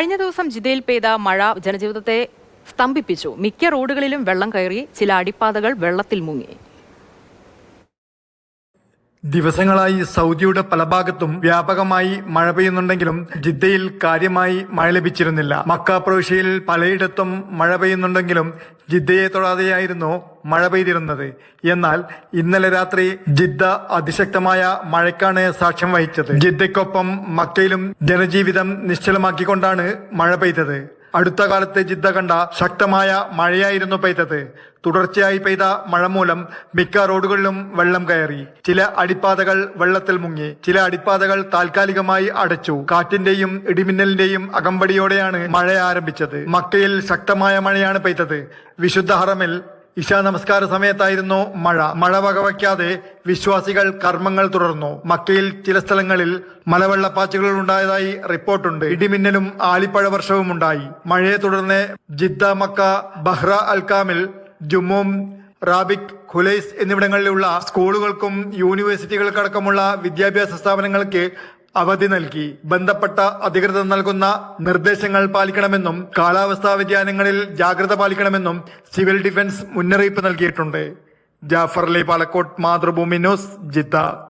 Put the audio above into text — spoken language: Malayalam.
കഴിഞ്ഞ ദിവസം ജിദ്ദയിൽ പെയ്ത മഴ ജനജീവിതത്തെ സ്തംഭിപ്പിച്ചു. മിക്ക റോഡുകളിലും വെള്ളം കയറി ചില അടിപ്പാതകൾ വെള്ളത്തിൽ മുങ്ങി. ദിവസങ്ങളായി സൗദിയുടെ പല ഭാഗത്തും വ്യാപകമായി മഴ പെയ്യുന്നുണ്ടെങ്കിലും ജിദ്ദയിൽ കാര്യമായി മഴ ലഭിച്ചിരുന്നില്ല. മക്ക പ്രവിശ്യയിൽ പലയിടത്തും മഴ പെയ്യുന്നുണ്ടെങ്കിലും ജിദ്ദയെ തൊടാതെയായിരുന്നു മഴ പെയ്തിരുന്നത്. എന്നാൽ ഇന്നലെ രാത്രി ജിദ്ദ അതിശക്തമായ മഴയ്ക്കാണ് സാക്ഷ്യം വഹിച്ചത്. ജിദ്ദയ്ക്കൊപ്പം മക്കയിലും ജനജീവിതം നിശ്ചലമാക്കിക്കൊണ്ടാണ് മഴ പെയ്തത്. അടുത്ത കാലത്ത് ജിദ്ദ കണ്ട ശക്തമായ മഴയായിരുന്നു പെയ്തത്. തുടർച്ചയായി പെയ്ത മഴ മൂലം മിക്ക റോഡുകളിലും വെള്ളം കയറി. ചില അടിപ്പാതകൾ വെള്ളത്തിൽ മുങ്ങി. ചില അടിപ്പാതകൾ താൽക്കാലികമായി അടച്ചു. കാറ്റിന്റെയും ഇടിമിന്നലിന്റെയും അകമ്പടിയോടെയാണ് മഴ ആരംഭിച്ചത്. മക്കയിൽ ശക്തമായ മഴയാണ് പെയ്തത്. വിശുദ്ധ ഹറമിൽ ഇശാ നമസ്കാര സമയത്തായിരുന്നു മഴ. മഴ വകവയ്ക്കാതെ വിശ്വാസികൾ കർമ്മങ്ങൾ തുടർന്നു. മക്കയിൽ ചില സ്ഥലങ്ങളിൽ മലവെള്ളപ്പാച്ചുകൾ ഉണ്ടായതായി റിപ്പോർട്ടുണ്ട്. ഇടിമിന്നലും ആലിപ്പഴ വർഷവും ഉണ്ടായി മഴയെ തുടർന്ന് Jeddah Mecca Bahra Al Kamil Jumum Rabigh Khulais എന്നിവിടങ്ങളിലുള്ള സ്കൂളുകൾക്കും യൂണിവേഴ്സിറ്റികൾക്കടക്കമുള്ള വിദ്യാഭ്യാസ സ്ഥാപനങ്ങൾക്ക് അവധി നൽകി. ബന്ധപ്പെട്ട അധികൃതർ നൽകുന്ന നിർദ്ദേശങ്ങൾ പാലിക്കണമെന്നും കാലാവസ്ഥാ വ്യതിയാനങ്ങളിൽ ജാഗ്രത പാലിക്കണമെന്നും സിവിൽ ഡിഫൻസ് മുന്നറിയിപ്പ് നൽകിയിട്ടുണ്ട്. Jafar Ali Palakkot Mathrubhumi news Jeddah.